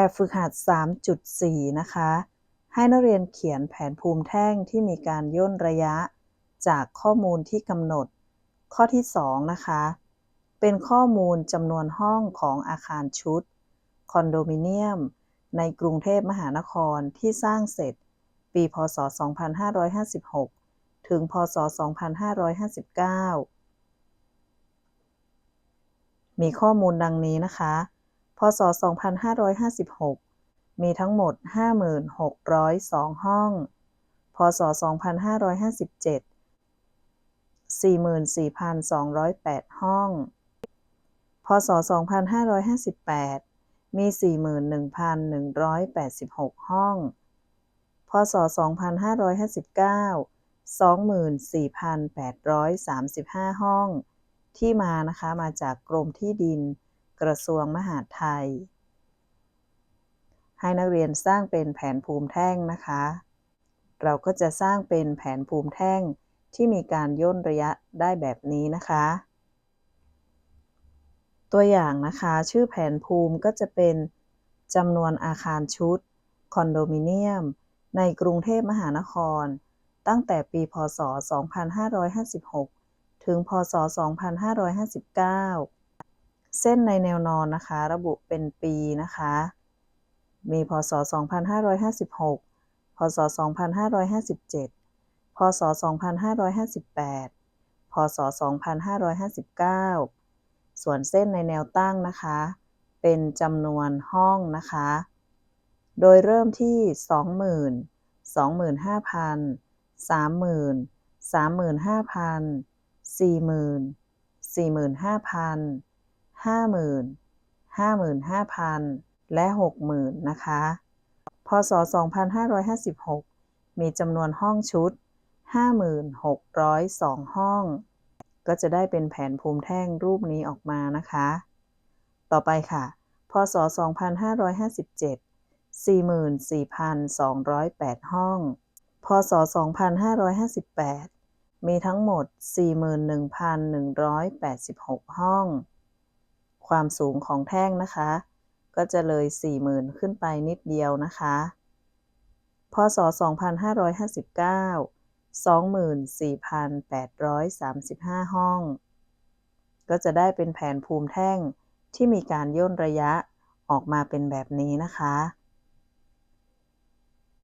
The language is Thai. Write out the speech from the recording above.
แบบฝึกหัด 3.4 นะคะ ให้นักเรียนเขียนแผนภูมิแท่งที่มีการย่นระยะ จากข้อมูลที่กำหนด ข้อที่ 2 นะคะ เป็นข้อมูลจำนวนห้องของอาคารชุด คอนโดมิเนียม ในกรุงเทพมหานครที่สร้างเสร็จ ปีพศ 2556 ถึง พศ 2559 มีข้อมูลดังนี้นะคะ พศ 2556 มีทั้งหมด 5,602 ห้อง พศ 2557 44,208 ห้อง พศ 2558 มี 41,186 ห้อง พศ 2559 24,835 ห้อง ที่มานะคะ มาจากกรมที่ดิน กระทรวงมหาดไทย ให้นักเรียนสร้างเป็นแผนภูมิแท่งนะคะ เราก็จะสร้างเป็นแผนภูมิแท่งที่มีการย่นระยะได้แบบนี้นะคะ ตัวอย่างนะคะชื่อแผนภูมิก็จะเป็นจำนวนอาคารชุด คอนโดมิเนียม ในกรุงเทพมหานคร ตั้งแต่ปีพศ 2556 ถึงพศ 2559 เส้นในแนวนอนนะคะ ระบุเป็นปีนะคะ มีพศ 2556 พศ 2557 พศ 2558 พศ 2559 ส่วนเส้นในแนวตั้งนะคะ เป็นจำนวนห้องนะคะ โดยเริ่มที่ 20,000 25,000 30,000 35,000 40,000 45,000 50,000 55,000และ60,000นะคะ พศ 2556 มีจำนวนห้องชุด 56,002 ห้อง ก็จะได้เป็นแผนภูมิแท่งรูปนี้ออกมานะคะ ต่อไปค่ะ พศ 2557 44,208 ห้อง พศ 2558 มีทั้งหมด 41,186 ห้อง ความสูงของแท่งนะคะ ก็จะเลย 40,000 ขึ้นไปนิดเดียวนะคะ พศ 2559 24,835 ห้อง ก็จะได้เป็นแผนภูมิแท่งที่มีการย่นระยะออกมาเป็นแบบนี้นะคะ